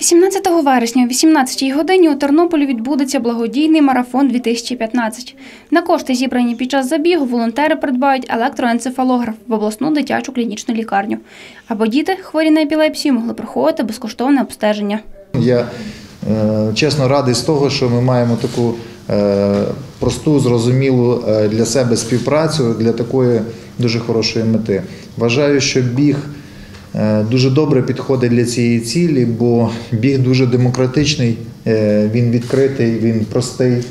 18 вересня о 18 годині у Тернополі відбудеться благодійний марафон 2015. На кошти, зібрані під час забігу, волонтери придбають електроенцефалограф в обласну дитячу клінічну лікарню, аби діти, хворі на епілепсію, могли проходити безкоштовне обстеження. Я е, чесно радий з того, що ми маємо таку е, просту, зрозумілу е, для себе співпрацю для такої дуже хорошої мети. Вважаю, що біг дуже добре підходить для цієї цілі, бо біг дуже демократичний, е, він відкритий, він простий,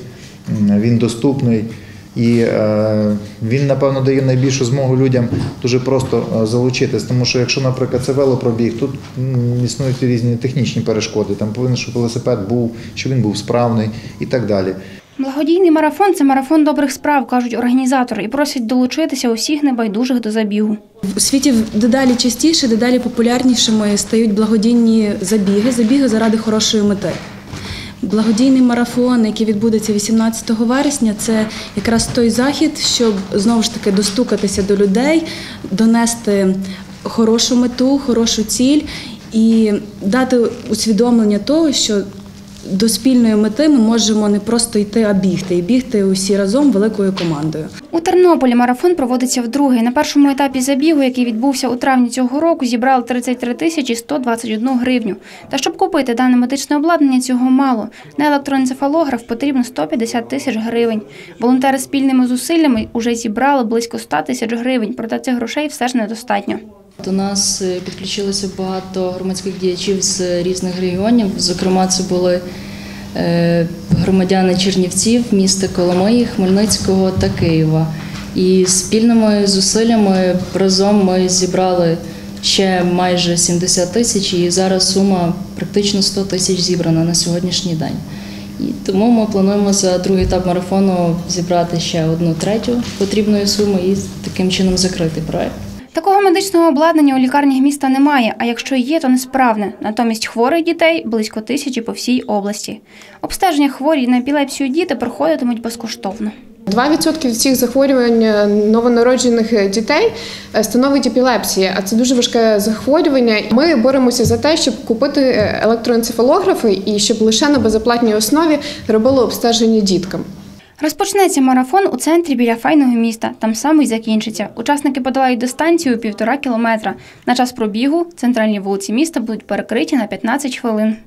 він доступний. І е, він, напевно, дає найбільшу змогу людям дуже просто е, залучитись. Тому що, якщо, наприклад, це велопробіг, тут існують різні технічні перешкоди. Там повинен, щоб велосипед був, щоб він був справний і так далі. Благодійний марафон це марафон добрих справ, кажуть організатори, і просять долучитися усіх небайдужих до забігу. У світі дедалі частіше, дедалі популярнішими стають благодійні забіги, забіги заради хорошої мети. Благодійний марафон, який відбудеться 18 вересня, це якраз той захід, щоб знову ж таки достукатися до людей, донести хорошу мету, хорошу ціль і дати усвідомлення того, що до спільної мети ми можемо не просто йти, а бігти, і бігти усі разом великою командою. У Тернополі марафон проводиться вдруге. На першому етапі забігу, який відбувся у травні цього року, зібрали 33 тисячі 121 гривню. Та щоб купити дане медичне обладнання, цього мало. На електроенцефалограф потрібно 150 тисяч гривень. Волонтери спільними зусиллями вже зібрали близько 100 тисяч гривень, проте цих грошей все ж недостатньо. До нас е, підключилося багато громадських діячів з різних регіонів. Зокрема, це були е, громадяни Чернівців, міста Коломиї, Хмельницького та Києва. І спільними зусиллями разом ми зібрали ще майже 70 тисяч, і зараз сума практично 100 тисяч зібрана на сьогоднішній день. І тому ми плануємо за другий етап марафону зібрати ще одну третю потрібної суми і таким чином закрити проект. Такого медичного обладнання у лікарнях міста немає, а якщо є, то несправне. Натомість хворих дітей близько тисячі по всій області. Обстеження хворі на епілепсію діти проходитимуть безкоштовно. 2% від всіх захворювань е, новонароджених дітей е, становить епілепсія, а це дуже важке захворювання. Ми боремося за те, щоб купити е, електроенцефалографи і щоб лише на безоплатній основі робили обстеження діткам. Розпочнеться марафон у центрі біля файного міста. Там саме й закінчиться. Учасники подолають дистанцію півтора кілометра. На час пробігу центральні вулиці міста будуть перекриті на 15 хвилин.